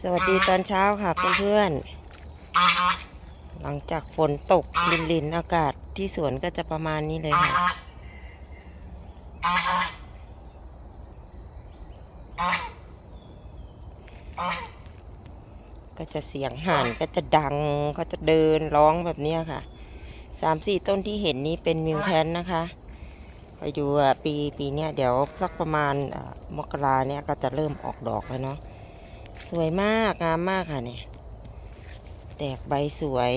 สวัสดีตอนเช้าค่ะเพื่อนๆ หลังจากฝนตกลินลินอากาศที่สวนก็จะประมาณนี้เลยค่ะก็จะเสียงห่านก็จะดังก็จะเดินร้องแบบนี้ค่ะสามสี่ต้นที่เห็นนี้เป็นมิวแทนนะคะ ไปดูปีปีเนี้ยเดี๋ยวสักประมาณมกราเนี่ยก็จะเริ่มออกดอกแล้วเนาะ สวยมาก งามมากค่ะเนี่ย แตกใบสวย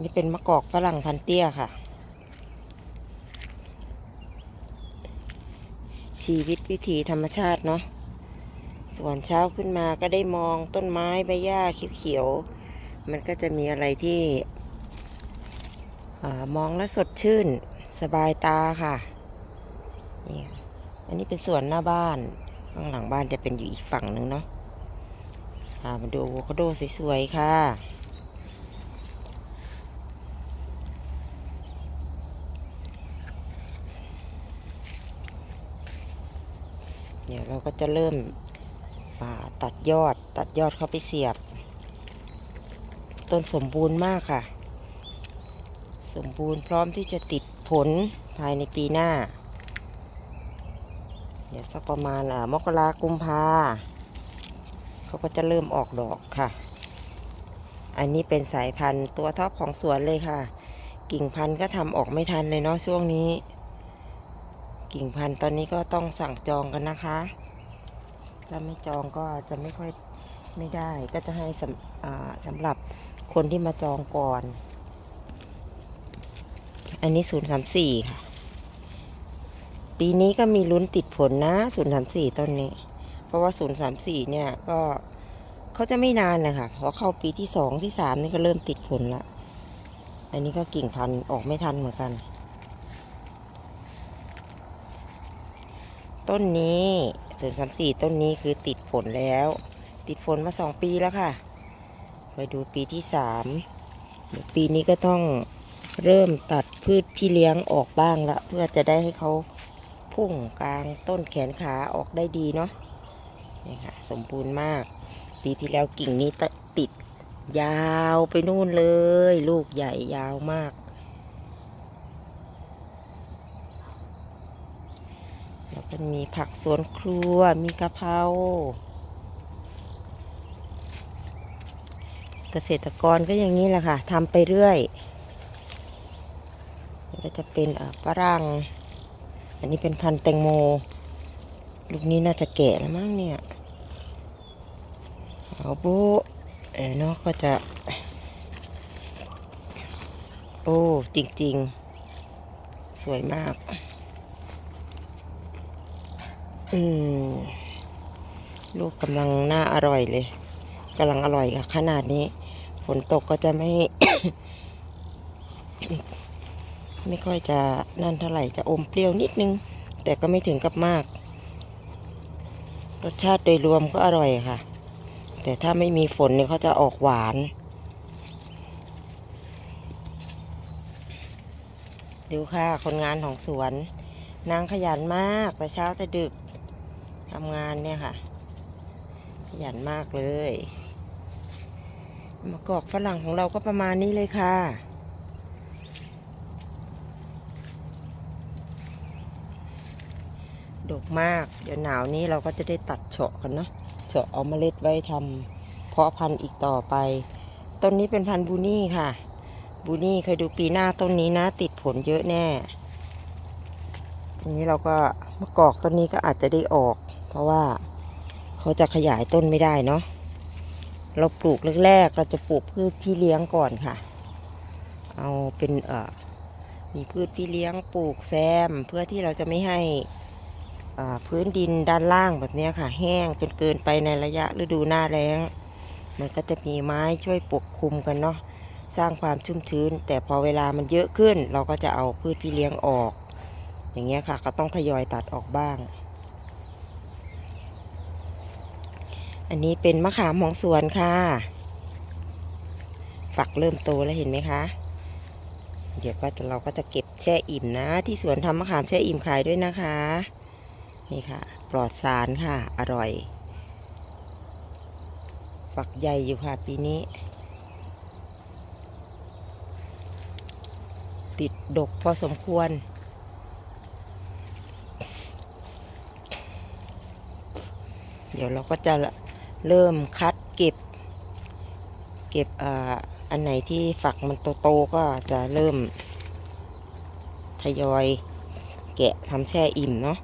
นี่เป็นมะกอกฝรั่งพันเตี้ยค่ะ ชีวิตวิถีธรรมชาติเนาะส่วนเช้าขึ้นมาก็ได้มองต้นไม้ใบหญ้าเขียวๆ มันก็จะมีอะไรที่อมองแล้วสดชื่น สบายตาค่ะนี่อันนี้เป็นสวนหน้าบ้านข้างหลังบ้านจะเป็นอยู่อีกฝั่งหนึ่งเนาะค่ะมาดูอะโวคาโดสวยๆค่ะเดี๋ยวเราก็จะเริ่มอ่าตัดยอดตัดยอดเข้าไปเสียบ ต้นสมบูรณ์มากค่ะ สมบูรณ์พร้อมที่จะติด ผลภายในปีหน้า เดี๋ยวสักประมาณมกรากุมภาเขาก็จะเริ่มออกดอกค่ะ อันนี้เป็นสายพันธุ์ตัวท็อปของสวนเลยค่ะ กิ่งพันธุ์ก็ทำออกไม่ทันเลยเนาะช่วงนี้ กิ่งพันธุ์ตอนนี้ก็ต้องสั่งจองกันนะคะถ้าไม่จองก็จะไม่ค่อยไม่ได้ก็จะให้สำสำหรับคนที่มาจองก่อน อันนี้ศูนย์สามสี่ค่ะ ปีนี้ก็มีลุ้นติดผลนะศูนย์สามสี่ต้นนี้ เพราะว่าศูนย์สามสี่เนี่ยก็เขาจะไม่นานเลยค่ะเพราะเข้าปีที่สองที่สามนี่ก็เริ่มติดผลละ อันนี้ก็กิ่งพันออกไม่ทันเหมือนกัน ต้นนี้ศูนย์สามสี่ต้นนี้คือติดผลแล้ว ติดผลมาสองปีแล้วค่ะ ไปดูปีที่สามปีนี้ก็ต้อง เริ่มตัดพืชพี่เลี้ยงออกบ้างละเพื่อจะได้ให้เขาพุ่งกลางต้นแขนขาออกได้ดีเนาะนี่ค่ะ สมบูรณ์มาก ปีที่แล้วกิ่งนี้ติดยาวไปนู่นเลย ลูกใหญ่ยาวมาก แล้วก็มีผักสวนครัวมีกะเพราเกษตรกรก็อย่างนี้แหละค่ะทำไปเรื่อย ก็จะเป็นฝรั่ง อันนี้เป็นพันธุ์แตงโม ลูกนี้น่าจะแก่แล้วมั้งเนี่ยเอาโบเอ๋เนาะก็จะ โอ้ จริง ๆ สวยมาก อืม ลูกกำลังน่าอร่อยเลยกำลังอร่อยค่ะขนาดนี้ ฝนตกก็จะไม่ ไม่ค่อยจะนั่นเท่าไหร่จะอมเปรี้ยวนิดนึง แต่ก็ไม่ถึงกับมาก รสชาติโดยรวมก็อร่อยค่ะ แต่ถ้าไม่มีฝนเนี่ยเขาจะออกหวาน ดูค่ะ คนงานของสวน นางขยันมากแต่เช้าแต่ดึกทำงานเนี่ยค่ะ ขยันมากเลยมะกอกฝรั่งของเราก็ประมาณนี้เลยค่ะ ดกมาก เดี๋ยวหนาวนี้เราก็จะได้ตัดเฉาะกันเนาะเฉาะเอาเมล็ดไว้ทำเพาะพันธุ์อีกต่อไป ต้นนี้เป็นพันธุ์บูนี่ค่ะ บูนี่เคยดูปีหน้าต้นนี้นะ ติดผลเยอะแน่ ทีนี้เราก็มะกอกต้นนี้ก็อาจจะได้ออก เพราะว่าเขาจะขยายต้นไม่ได้เนาะเราปลูกแรกๆ เราจะปลูกพืชพี่เลี้ยงก่อนค่ะ เอาเป็นเอ่อมีพืชพี่เลี้ยงปลูกแซม เพื่อที่เราจะไม่ให้ พื้นดินด้านล่างแบบนี้ค่ะ แห้งจนเกินไปในระยะฤดูหน้าแล้ง มันก็จะมีไม้ช่วยปกคลุมกันเนาะสร้างความชุ่มชื้น แต่พอเวลามันเยอะขึ้น เราก็จะเอาพืชพี่เลี้ยงออก อย่างเงี้ยค่ะ ก็ต้องทยอยตัดออกบ้าง อันนี้เป็นมะขามของสวนค่ะ ฝักเริ่มโตแล้วเห็นไหมคะ เดี๋ยวก็เราก็จะเก็บแช่อิ่มนะ ที่สวนทำมะขามแช่อิ่มขายด้วยนะคะ นี่ค่ะ ปลอดสารค่ะ อร่อย ฝักใหญ่อยู่ค่ะปีนี้ ติดดกพอสมควร เดี๋ยวเราก็จะเริ่มคัดเก็บ เก็บอันไหนที่ฝักมันโตๆก็จะเริ่มทยอยแกะทำแช่อิ่มเนาะ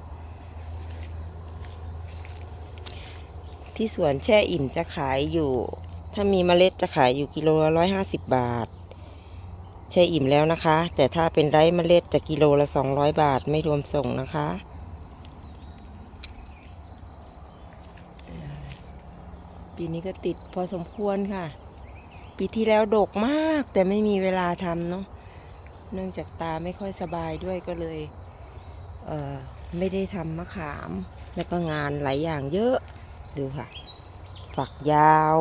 ที่สวนแช่อิ่มจะขายอยู่ ถ้ามีเมล็ดจะขายอยู่กิโลละร้อยห้าสิบบาท แช่อิ่มแล้วนะคะ แต่ถ้าเป็นไร้เมล็ดจะกิโลละสองร้อยบาทไม่รวมส่งนะคะปีนี้ก็ติดพอสมควรค่ะ ปีที่แล้วดกมากแต่ไม่มีเวลาทำเนาะเนื่องจากตาไม่ค่อยสบายด้วยก็เลยเไม่ได้ทำมะขาม แล้วก็งานหลายอย่างเยอะ ดูค่ะ ฝักยาว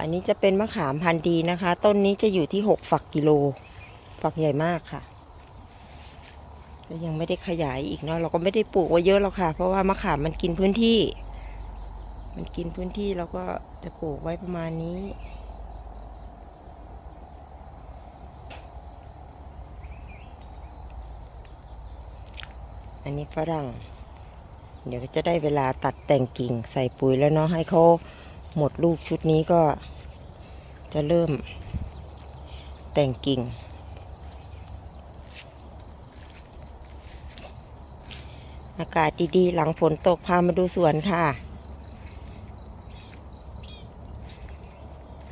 อันนี้จะเป็นมะขามพันธุ์ดีนะคะ ต้นนี้จะอยู่ที่หกฝักกิโล ฝักใหญ่มากค่ะก็ยังไม่ได้ขยายอีกเนาะเราก็ไม่ได้ปลูกไว้เยอะหรอกค่ะ เพราะว่ามะขามมันกินพื้นที่ มันกินพื้นที่เราก็จะปลูกไว้ประมาณนี้อันนี้ฝรั่ง เดี๋ยวจะได้เวลาตัดแต่งกิ่งใส่ปุ๋ยแล้วเนาะให้เขาหมดลูกชุดนี้ก็จะเริ่มแต่งกิ่ง อากาศดีๆ หลังฝนตกพามาดูสวนค่ะ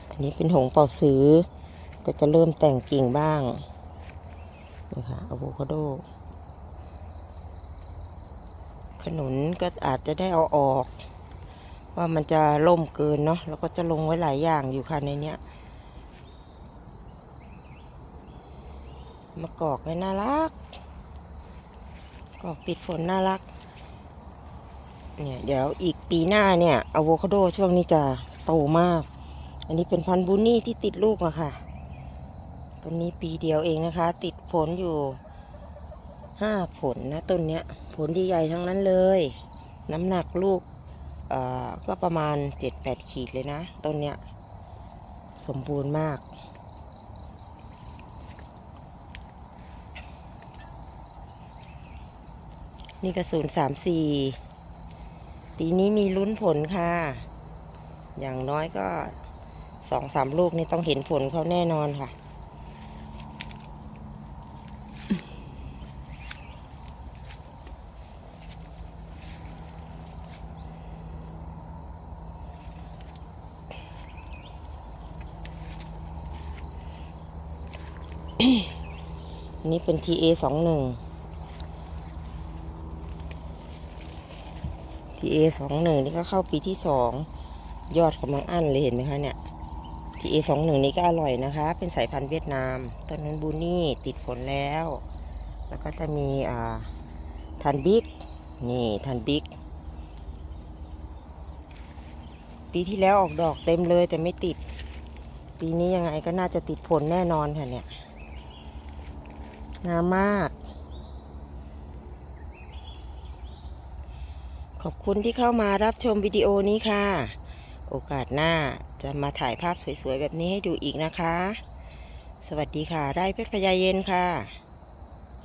อันนี้เป็นหงเป่าซื้อ ก็จะเริ่มแต่งกิ่งบ้างนี่ค่ะอะโวคาโด ขนุนก็อาจจะได้เอาออก ว่ามันจะล่มเกินเนาะแล้วก็จะลงไว้หลายอย่างอยู่ค่ะในเนี้ยมะกอกเนี่ยน่ารักกอกติดฝนน่ารัก เนี่ยเดี๋ยวอีกปีหน้าเนี่ยอะโวคาโดช่วงนี้จะโตมาก อันนี้เป็นพันธุ์บูนี่ที่ติดลูกอะค่ะ ต้นนี้ปีเดียวเองนะคะ ติดผลอยู่ ห้าผลนะต้นเนี้ย ผลที่ใหญ่ทั้งนั้นเลย น้ำหนักลูกก็ประมาณเจ็ดแปดขีดเลยนะต้นเนี้ย สมบูรณ์มากนี่กระสุนสามสี่ปีนี้มีลุ้นผลค่ะ อย่างน้อยก็สองสามลูกนี่ต้องเห็นผลเขาแน่นอนค่ะ นนี้เป็น TA สองหนึ่ง TA สองหนึ่งนี่ก็เข้าปีที่สองยอดกำลังอั้นเลยเห็นไหมคะเนี่ย TA สองหนึ่งนี้ก็อร่อยนะคะ เป็นสายพันธุ์เวียดนาม ต้นนั้นบูนี่ติดผลแล้ว แล้วก็จะมีอ่าทันบิ๊กนี่ทันบิ๊กปีที่แล้วออกดอกเต็มเลยแต่ไม่ติด ปีนี้ยังไงก็น่าจะติดผลแน่นอนค่ะเนี่ย งามมาก ขอบคุณที่เข้ามารับชมวิดีโอนี้ค่ะ โอกาสหน้าจะมาถ่ายภาพสวยๆ แบบนี้ให้ดูอีกนะคะ สวัสดีค่ะ ได้เพชรพญาเย็นค่ะ